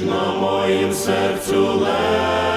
На моїм серцю лежиш,